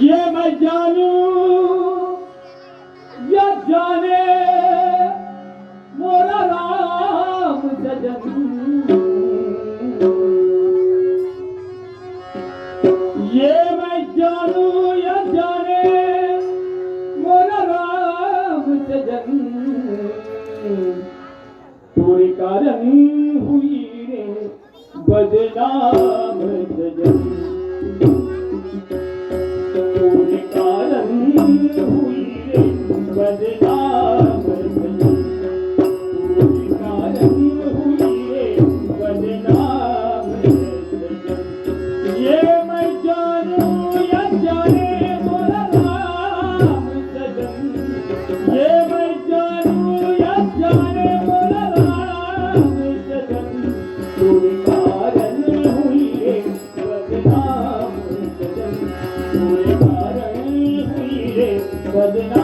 ये मैं जानू, या जाने मोरा राम सजन ये मैं जानू, या जाने मोरा राम सजन पूरी कारण हुई रे, बदनाम सजन বদনা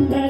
கொண்ட